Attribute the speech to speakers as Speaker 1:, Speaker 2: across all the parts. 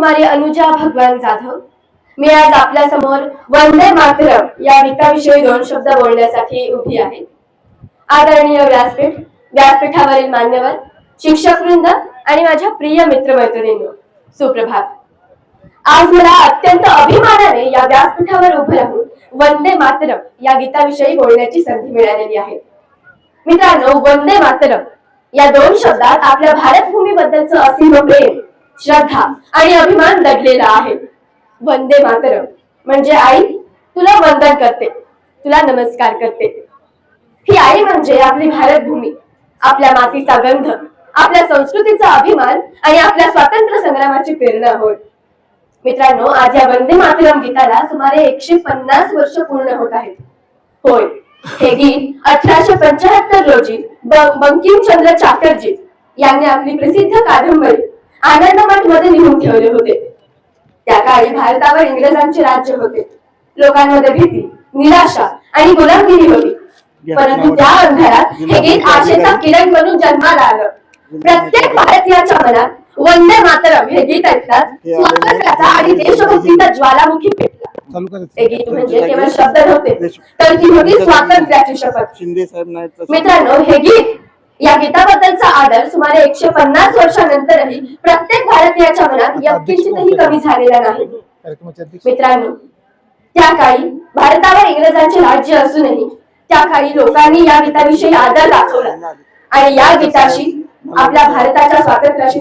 Speaker 1: कुमारी अनुजा भगवान जाधव. मी आज आपल्यासमोर वंदे मातरम या गीताविषयी दोन शब्द बोलण्यासाठी उभी आहे. आदरणीय व्यासपीठ व्यासपीठावरील मान्यवर शिक्षक वृंद आणि माझ्या प्रिय मित्रमैत्रिणींनो सुप्रभात. आज मला अत्यंत अभिमानाने या व्यासपीठावर उभं राहून वंदे मातरम या गीताविषयी बोलण्याची संधी मिळालेली आहे. मित्रांनो वंदे मातरम या दोन शब्दात आपल्या भारतभूमीबद्दलचं असीम प्रेम श्रद्धा आणि अभिमान दडलेला आहे. वंदे मातरम. म्हणजे आई तुला वंदन करते. तुला नमस्कार करते. ही आई म्हणजे आपली भारत भूमी आपल्या मातीचा गंध आपल्या संस्कृतीचा अभिमान आणि आपल्या स्वातंत्र्य संग्रामाची प्रेरणा होय. मित्रांनो आज या वंदे मातरम गीताला सुमारे एकशे पन्नास वर्ष पूर्ण होत आहेत. होय. हे गीत अठराशे पंचाहत्तर रोजी बंकिमचंद्र चाटर्जी यांनी आपली प्रसिद्ध कादंबरी आनंदमठमध्ये लिहून ठेवले होते. त्या काळी भारतावर इंग्रजांचे राज्य होते. लोकांमध्ये भीती निराशा आणि गुलामगिरी होती. परंतु त्या अंधारात हे गीत आशेचा किरण बनून जन्माला आलं. प्रत्येक भारतीयाच्या मनात वंदे मातरम हे गीत ऐकतात स्वातंत्र्याचा आणि देशभक्तीचा ज्वालामुखी पेटला. हे गीत म्हणजे केवळ शब्द नव्हते तर ती होती स्वातंत्र्याची शपथ. मित्रांनो हे गीत या गीताबद्दलचा आदर सुमारे एकशे पन्नास वर्षानंतरही प्रत्येक भारतीयाच्या मनात यत्किंचितही कमी झालेला नाही. मित्रांनो त्या काळी भारतावर इंग्रजांचे राज्य असूनही त्या काळी लोकांनी या गीताविषयी आदर दाखवला. आणि या गीताशी आपल्या भारताच्या स्वातंत्र्याशी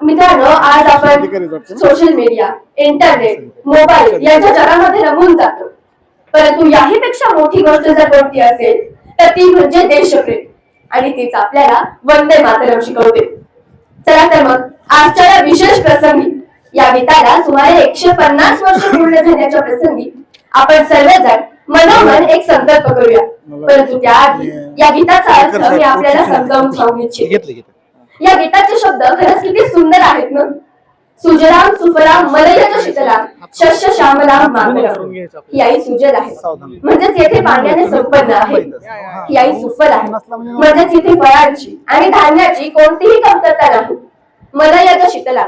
Speaker 1: मित्रांनो आज आपण सोशल मीडिया इंटरनेट मोबाईल यांच्या जगामध्ये रमून जातो. परंतु याहीपेक्षा मोठी गोष्ट जर कोणती असेल तर ती म्हणजे देशप्रेम. आणि तीच आपल्याला वंदे मातरम शिकवते. चला तर मग आजच्या या विशेष प्रसंगी या गीताला सुमारे एकशे पन्नास वर्ष पूर्ण झाल्याच्या प्रसंगी आपण सर्वजण मनोमन एक संकल्प करूया. परंतु त्याआधी या गीताचा अर्थ मी आपल्याला समजावून सांगू इच्छिते. या गीताचे शब्द खरंच किती सुजलाम सुफलाम मलयज शीतलाम शस्य श्यामलाम मातरम ही आई सुजल आहे. म्हणजेच येथे पाण्याने संपन्न आहे. ही आई सुफल आहे. म्हणजेच इथे फळांची आणि धान्याची कोणतीही कमतरता नाही. मलयज शीतला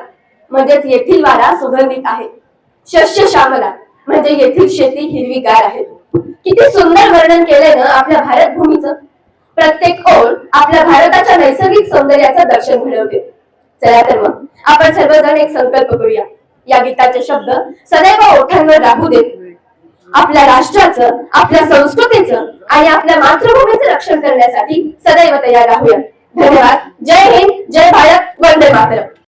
Speaker 1: म्हणजेच येथील वारा सुगंधित आहे. शस्य श्यामला म्हणजे येथील शेती हिरवीगार आहे. किती सुंदर वर्णन केलंय ना आपल्या भारत भूमीचं प्रत्येक ओळ आपल्या भारताच्या नैसर्गिक सौंदर्याचं दर्शन घडवते. चला तर मग. आपण सर्वजण एक संकल्प करूया. या गीताचे शब्द सदैव ओठांवर राहू देत आपल्या राष्ट्राचं आपल्या संस्कृतीचं आणि आपल्या मातृभूमीचं रक्षण करण्यासाठी सदैव तयार राहूया. धन्यवाद. जय हिंद जय भारत. वंदे मातरम.